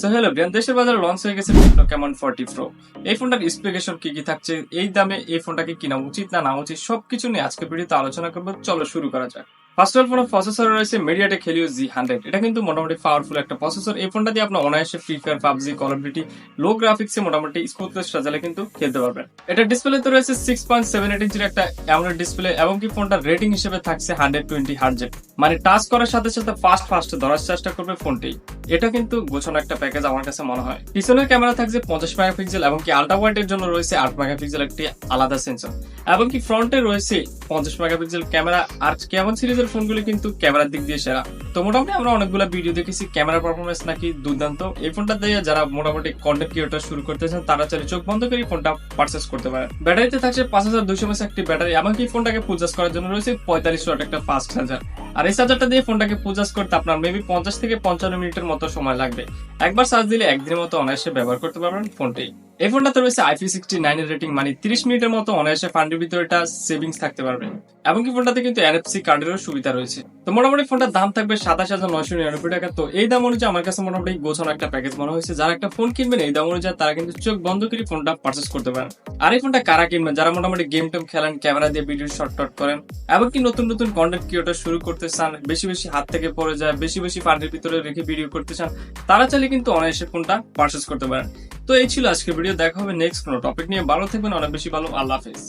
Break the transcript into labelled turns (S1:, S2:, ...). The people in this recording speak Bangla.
S1: সো হ্যালো ব্রিয়ান দেশের বাজারে লঞ্চ হয়ে গেছে ক্যামন ফর্টি প্রো এই ফোনটার স্পেকেশন কি কি থাকছে? এই দামে এই ফোনটাকে কিনা উচিত না না উচিত সবকিছু নিয়ে আজকে ভিডিওতে আলোচনা করব। চলো শুরু করা যাক। ফার্স্ট অফ ফোনের প্রসেসর রয়েছে মিডিয়াটেক হেলিও জি হান্ড্রেড এটা কিন্তু মোটামুটি পাওয়ারফুল একটা প্রসেসর এই ফোনটা দিয়ে আপনার অনায়াসে free fire PUBG call low গ্রাফিক্সে মোটামুটি স্মুথনেস সাজালে কিন্তু খেলতে পারবেন। এটা ডিসপ্লেতে রয়েছে সিক্স পয়েন্ট সেভেন এইট ইঞ্চির একটা অ্যামোলেড ডিসপ্লে এবং কি ফোনটার রেটিং হিসেবে থাকছে হান্ড্রেড টোয়েন্টি হার্জেট মানে টাচ করার সাথে সাথে ফাস্ট ফাস্ট ধরার চেষ্টা করবে ফোনটি। এটা কিন্তু গোছানো একটা প্যাকেজ আমার কাছে মনে হয়। পিছনের ক্যামেরা থাকছে পঞ্চাশ মেগাপিক্সেল এবং কি আল্ট্রা ওয়াইড এর জন্য রয়েছে আট মেগাপিক্সেল একটি আলাদা সেন্সর এবং কি ফ্রন্টে রয়েছে পঞ্চাশ মেগাপিক্সেল ক্যামেরা আর কেমন সিরিজের ফোনগুলো কিন্তু ক্যামেরার দিক দিয়ে সেরা। তো মোটামুটি আমরা অনেকগুলো ভিডিও দেখেছি ক্যামেরা পারফরমেন্স নাকি দুর্দান্ত। এই ফোনটা দিয়ে যারা মোটামুটি কন্টেন্ট ক্রিয়েটর শুরু করতে চান, তারা চাইলে চোখ বন্ধ করে ফোনটা পারচেস করতে পারে ব্যাটারিতে থাকছে পাঁচ হাজার এমএস একটি ব্যাটারি এমনকি ফোনটাকে পূজাস করার জন্য রয়েছে পঁয়তাল্লিশ একটা ফাস্ট চার্জার আর এই চার্জারটা দিয়ে ফোনটাকে পূজাস করতে আপনার মেবি পঞ্চাশ থেকে পঞ্চান্ন মিনিটের মতো সময় লাগবে। একবার চার্জ দিলে একদিনের মতো অনায়াসে ব্যবহার করতে পারবেন ফোনটি। এই ফোনটাতে রয়েছে আইপি সিক্সটি নাইন এর রেটিং মানে তিরিশ মিনিটের মতো অনায়াসে ফান্ডের ভিতরে এটা সেভিংস থাকতে পারবে। এমনকি ফোনটাতে কিন্তু এনএফসি কার্ডেরও সুবিধা রয়েছে। তো মোটামুটি ফোনটার দাম থাকবে সাতাশ হাজার নয়শো নিরানব্বই টাকা। তো এই দাম অনুযায়ী আমার কাছে মোটামুটি গোছানো একটা প্যাকেজ মনে হয়েছে। যারা একটা ফোন কিনবেন, এই দাম অনুযায়ী তারা কিন্তু চোখ বন্ধ করে ফোনটা পারচেস করতে পারেন। আর এই ফোনটা কারা কিনবেন? যারা মোটামুটি গেম টেম খেলেন, ক্যামেরা দিয়ে ভিডিও শর্ট টট করেন, এমনকি নতুন নতুন কন্টেন্ট ক্রিয়েটর শুরু করতে চান, বেশি বেশি হাত থেকে পড়ে যায়, বেশি বেশি ফান্ডের ভিতরে রেখে ভিডিও করতে চান, তারা চাইলে কিন্তু অনায়াসে ফোনটা পারচেস করতে পারেন। তো এই ছিল আজকের ভিডিও। দেখা হবে নেক্সট কোনো টপিক নিয়ে। ভালো থাকবেন, অনেক বেশি ভালো। আল্লাহ হাফেজ।